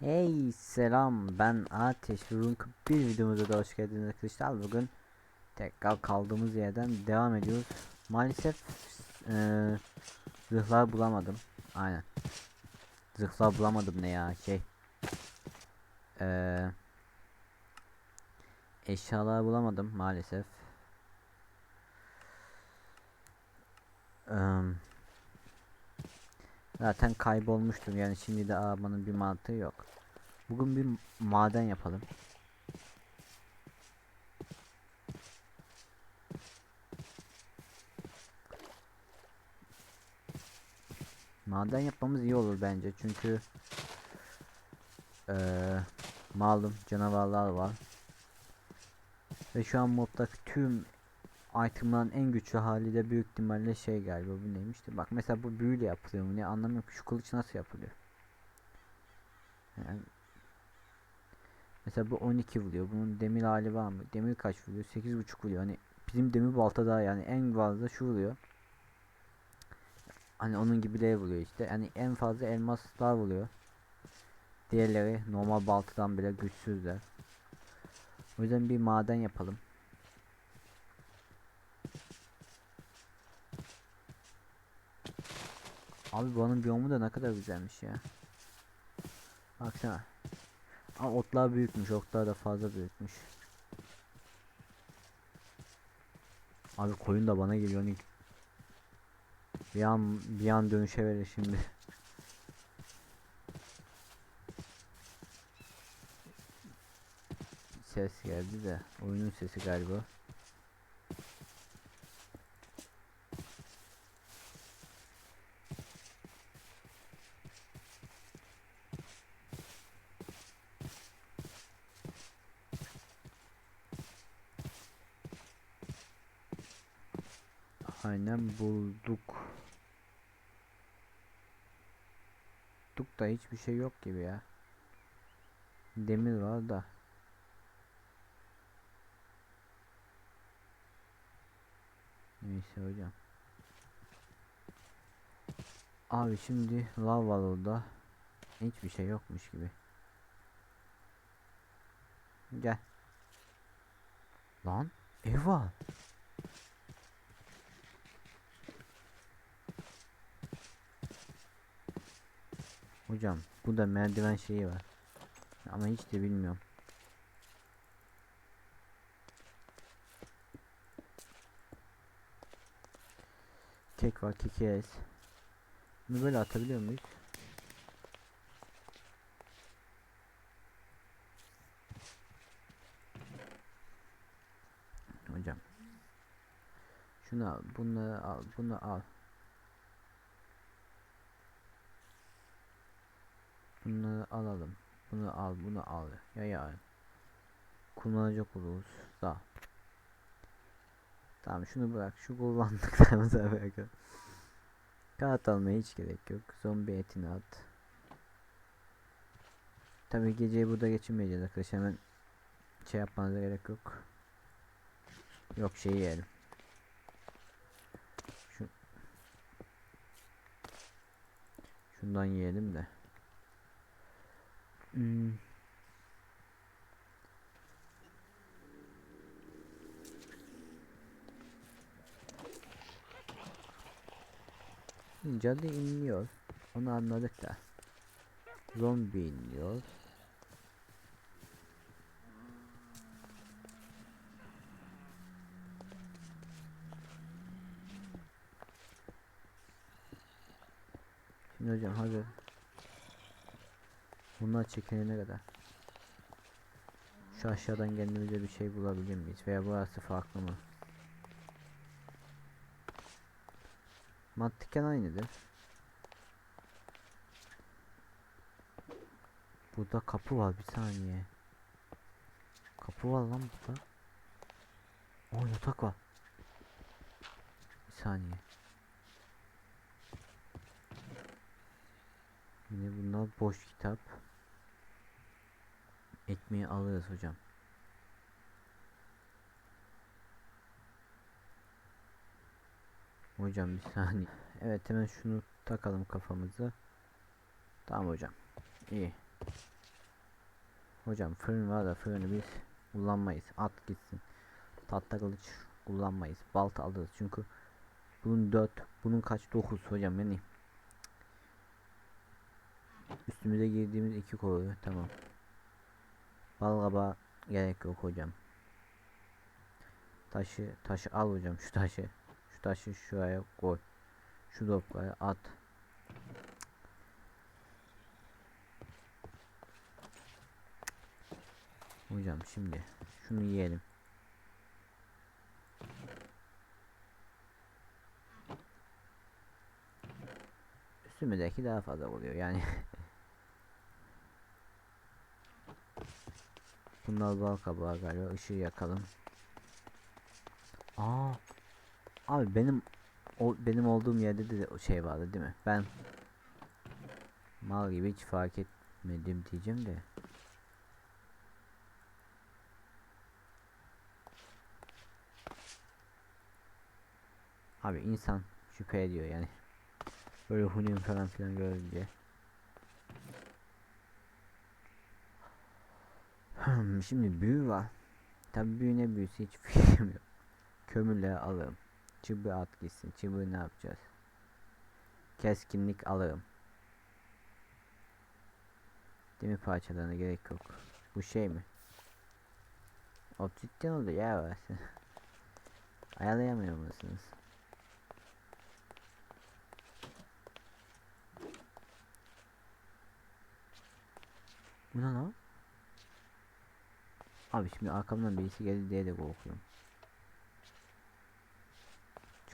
Hey selam. Ben Ateş Runk bir videomuza da hoş geldiniz arkadaşlar. Bugün tekrar kaldığımız yerden devam ediyoruz. Maalesef eee zırhlar bulamadım. Aynen. Zırhlar bulamadım ne ya şey. Eee eşyalar bulamadım maalesef. Eee Zaten kaybolmuştum yani şimdi de arabanın bir mantığı yok. Bugün bir maden yapalım. Maden yapmamız iyi olur bence çünkü eee malum canavarlar var. Ve şu an moddaki tüm itemların en güçlü hali de büyük ihtimalle şey galiba bu neymişti bak mesela bu büyüyle yapılıyor mu ne anlamıyorum. Şu kılıç nasıl yapılıyor? Yani mesela bu 12 vuruyor. Bunun demir hali var mı? Demir kaç vuruyor? 8.5 vuruyor. Hani bizim demir balta daha yani en fazla şu vuruyor. Hani onun gibileri vuruyor işte. Yani en fazla elmaslar vuruyor. Diğerleri normal baltadan bile güçsüzler. O yüzden bir maden yapalım Abi buranın biyomu da ne kadar güzelmiş ya. Baksana. Aa, otlar büyükmüş, otlar da fazla büyükmüş. Abi koyun da bana geliyor. Hani bir an bir an dönüşe verir şimdi. Ses geldi de oyunun sesi galiba. Aynen bulduk. Bulduk da hiçbir şey yok gibi ya. Demir var da. Neyse hocam. Abi şimdi lav var. Hiçbir şey yokmuş gibi. Gel. Lan ev var. Hocam bu da merdiven şeyi var. Ama hiç de bilmiyorum. Kek var keki ez. Bunu böyle atabiliyor muyuz? Hocam. Şunu al, bunları al, bunu al. Bunları alalım. Bunu al, bunu al. Ya ya. Kullanacak oluruz da. Tamam şunu bırak. Şu kullandıklarımıza bırak. Kağıt almaya hiç gerek yok. Zombi etini at. Tabi geceyi burada geçirmeyeceğiz arkadaşlar. Hemen şey yapmanıza gerek yok. Yok şeyi yiyelim. Şu Şundan yiyelim de. Hmm. Cadı inliyor. Onu anladık da. Zombi inliyor. Şimdi hocam hazır. Bunlar çekilene kadar. Şu aşağıdan kendimize bir şey bulabilir miyiz? Veya burası farklı mı? Mantıken aynıdır. Burada kapı var bir saniye. Kapı var lan burada. O yatak var. Bir saniye. Yine bunlar boş kitap. Ekmeği alırız hocam. Hocam bir saniye. Evet hemen şunu takalım kafamıza. Tamam hocam. İyi. Hocam fırın var da fırını biz kullanmayız. At gitsin. Tahta kılıç kullanmayız. Balta alırız çünkü bunun 4 bunun kaç 9 hocam yani üstümüze girdiğimiz iki koruyor tamam. Bal kabağı gerek yok hocam. Taşı taşı al hocam şu taşı. Şu taşı şuraya koy. Şu toprağa at. Hocam şimdi şunu yiyelim. Üstümüzdeki daha fazla oluyor yani. Bunlar bal kabağı galiba. Işığı yakalım. Aa. Abi benim o benim olduğum yerde de şey vardı değil mi? Ben mal gibi hiç fark etmedim diyeceğim de. Abi insan şüphe ediyor yani. Böyle hunyum falan filan görünce. Şimdi büyü var. Tabi büyü ne büyüsü hiç fikrim yok. Kömürle alırım. Çıbı at gitsin. Çıbı ne yapacağız? Keskinlik alırım. Demir parçalarına gerek yok. Bu şey mi? Obsidian oldu ya versin. Ayarlayamıyor musunuz? Bu ne lan? Abi şimdi arkamdan birisi geldi diye de korkuyorum.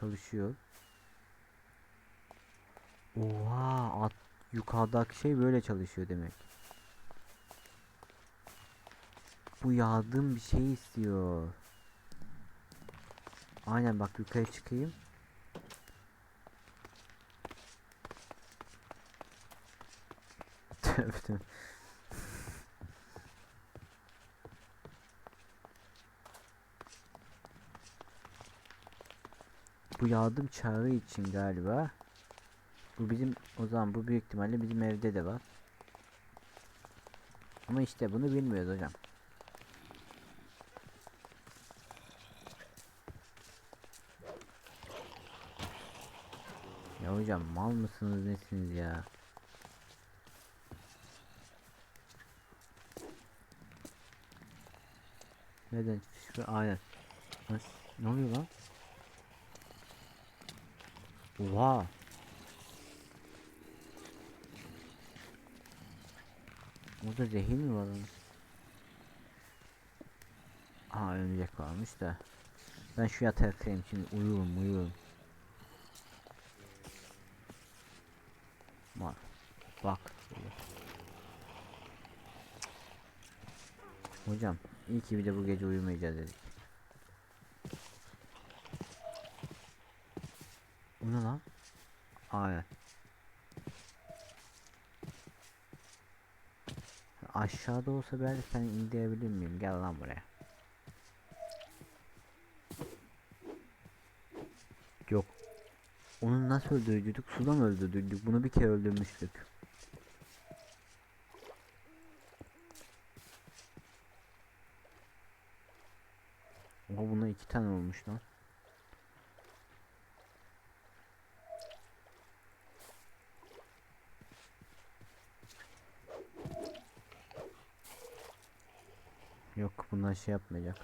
Çalışıyor. Oha at yukarıdaki şey böyle çalışıyor demek. Bu yardım bir şey istiyor. Aynen bak yukarı çıkayım. Tövbe. Bu yardım çağrı için galiba. Bu bizim o zaman bu büyük ihtimalle bizim evde de var. Ama işte bunu bilmiyoruz hocam. Ya hocam mal mısınız nesiniz ya? Neden? Aynen. Ne oluyor lan? Oha. Burada zehir mi var onun? Aa örümcek varmış da. Ben şu yataktayım şimdi uyurum uyurum. Bak. Bak. Hocam iyi ki bir de bu gece uyumayacağız dedik. Bu ne lan? Aynen. Aşağıda olsa belki sen indirebilir miyim? Gel lan buraya. Yok. Onu nasıl öldürdük? Sudan öldürdük. Bunu bir kere öldürmüştük. Oha buna iki tane olmuş lan. Yok bunlar şey yapmayacak.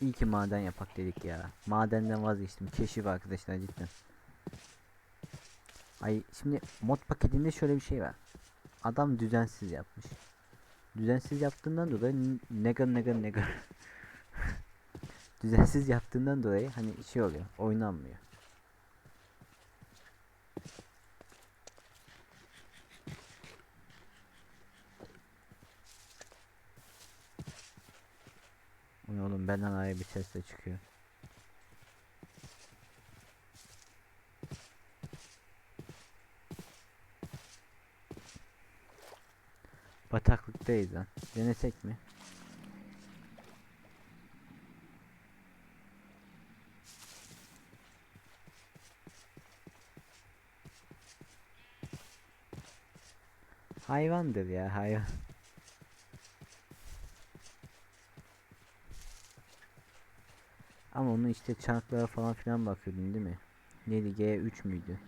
İyi ki maden yapak dedik ya. Madenden vazgeçtim. Keşif arkadaşlar cidden. Ay şimdi mod paketinde şöyle bir şey var. Adam düzensiz yapmış. Düzensiz yaptığından dolayı n- negar negar negar. düzensiz yaptığından dolayı hani şey oluyor. Oynanmıyor. ne oğlum benden ayrı bir sesle çıkıyor. Bataklıktayız lan. Denesek mi? Hayvandır ya hayvan. Ama onun işte çarklara falan filan bakıyordun değil mi? Neydi G3 müydü?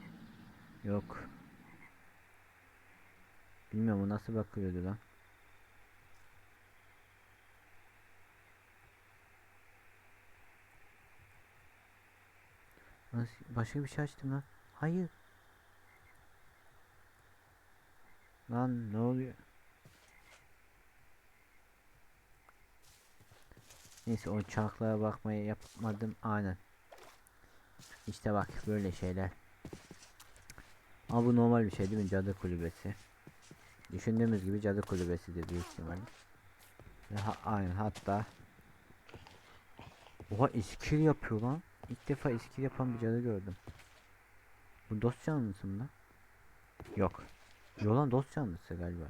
Yok. Bilmiyorum o nasıl bakıyordu lan. Nasıl başka bir şey açtım lan. Hayır. Lan ne oluyor? Neyse o çarklara bakmayı yapmadım aynen. İşte bak böyle şeyler. Ama bu normal bir şey değil mi? Cadı kulübesi. Düşündüğümüz gibi cadı kulübesi de büyük ihtimalle. Ha aynen hatta Oha iskil yapıyor lan. İlk defa iskil yapan bir cadı gördüm. Bu dost canlısı mı lan? Yok. Yo lan dost canlısı galiba.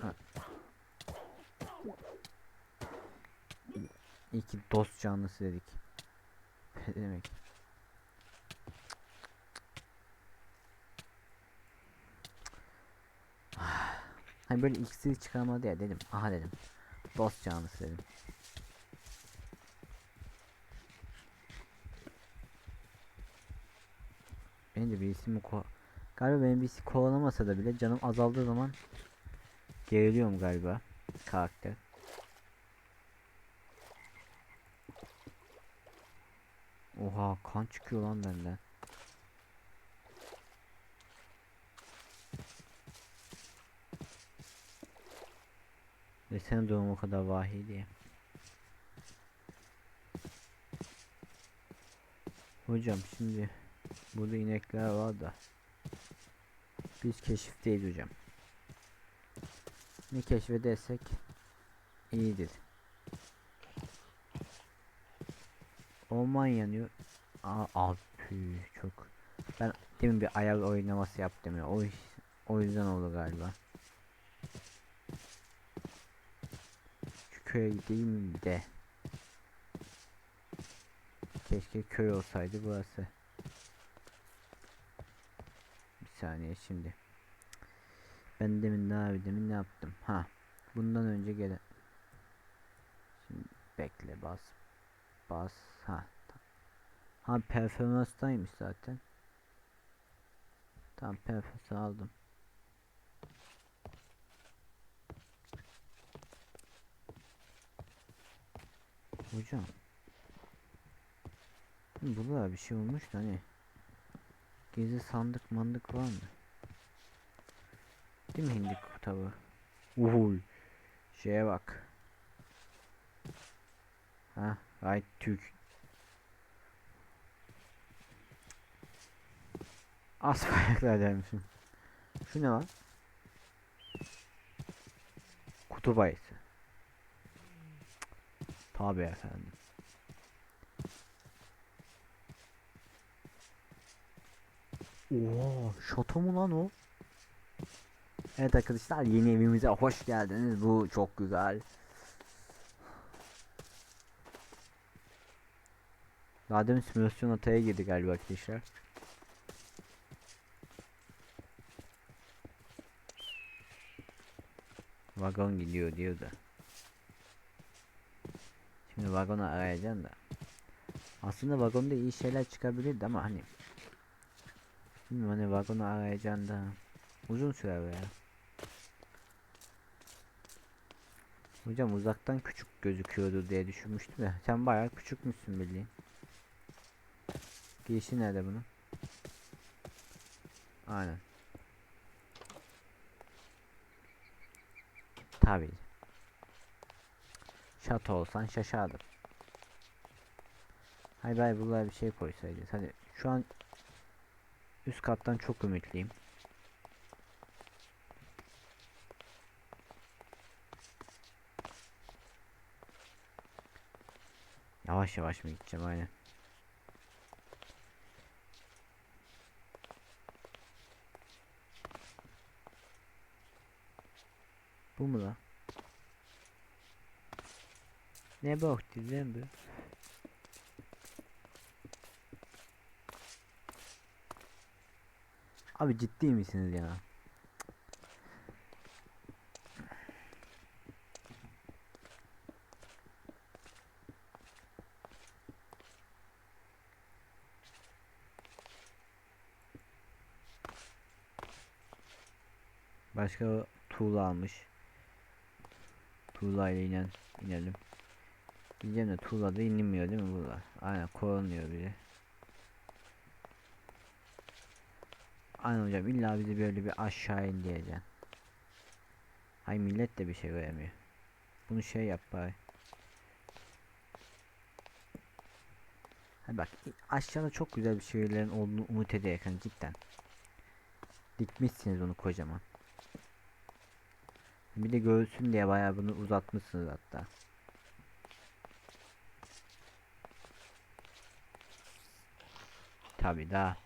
Ha. İyi ki dost canlısı dedik. Ne demek? Hani böyle iksir çıkarmadı ya dedim. Aha dedim. Dost canlısı dedim. Bence birisi mi ko Galiba benim birisi kovalamasa da bile canım azaldığı zaman geriliyorum galiba karakter. Oha kan çıkıyor lan benden. Desene durum o kadar vahiy. Hocam şimdi burada inekler var da biz keşifteyiz hocam. Ne keşfedersek iyidir. Orman yanıyor. Aa abi çok. Ben demin bir ayar oynaması yaptım ya. O o yüzden oldu galiba. Şu köye gideyim de. Keşke köy olsaydı burası. Bir saniye şimdi. Ben demin ne abi demin ne yaptım? Ha. Bundan önce gelen. Şimdi bekle bas. Bas. Ha. Ha performanstaymış zaten. Tamam performans aldım. Hocam. Burada bir şey olmuş da hani. Gizli sandık mandık var mı? Değil mi hindik tabi? Uhuy. Şeye bak. Ha, gayet Türk. As bayraklar dermişim. Şu ne var? Kutup ayısı. Tabi efendim. Oo, şato mu lan o? Evet arkadaşlar yeni evimize hoş geldiniz. Bu çok güzel. Daha demin simülasyon hataya girdi galiba arkadaşlar. Vagon gidiyor diyor da. Şimdi vagonu arayacağım da. Aslında vagonda iyi şeyler çıkabilirdi ama hani Bilmiyorum hani vagonu arayacaksın da uzun sürer ya. Hocam uzaktan küçük gözüküyordu diye düşünmüştüm de sen bayağı küçükmüşsün bildiğin. Girişi nerede bunun? Aynen. Tabii. Şato olsan şaşardım. Hay bay buraya bir şey koysaydınız. Hadi şu an üst kattan çok ümitliyim. Yavaş yavaş mı gideceğim aynen. Ne bok lan bu? Abi ciddi misiniz ya? Başka tuğla almış. Tuğla ile inen, inelim. Diyeceğim de tuğla da inilmiyor değil mi burada? Aynen korunuyor biri. Aynen hocam illa bizi böyle bir aşağı in diyeceksin. Hay millet de bir şey göremiyor. Bunu şey yap bari. Ha bak aşağıda çok güzel bir şeylerin olduğunu umut ederek hani cidden. Dikmişsiniz onu kocaman. Bir de görsün diye bayağı bunu uzatmışsınız hatta. Tabi daha.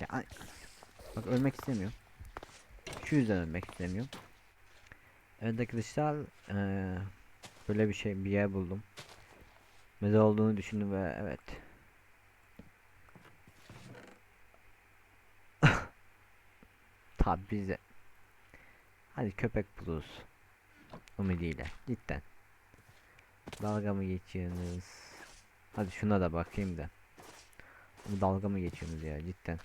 Ya, bak ölmek istemiyorum. Şu yüzden ölmek istemiyorum. Evet arkadaşlar eee, böyle bir şey bir yer buldum. Meze olduğunu düşündüm ve evet. Tabi bize. Hadi köpek buluruz. Ümidiyle. Cidden. Dalga mı geçiyorsunuz? Hadi şuna da bakayım da. Dalga mı geçiyorsunuz ya cidden.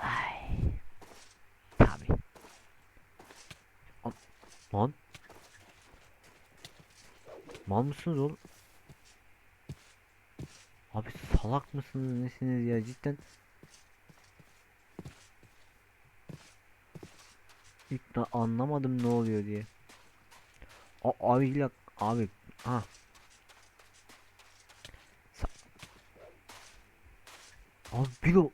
Ay. Tabi. Lan. Mal mısınız oğlum? Salak mısınız nesiniz ya cidden. İlk da anlamadım ne oluyor diye. A abi ya abi ha. Abi bir o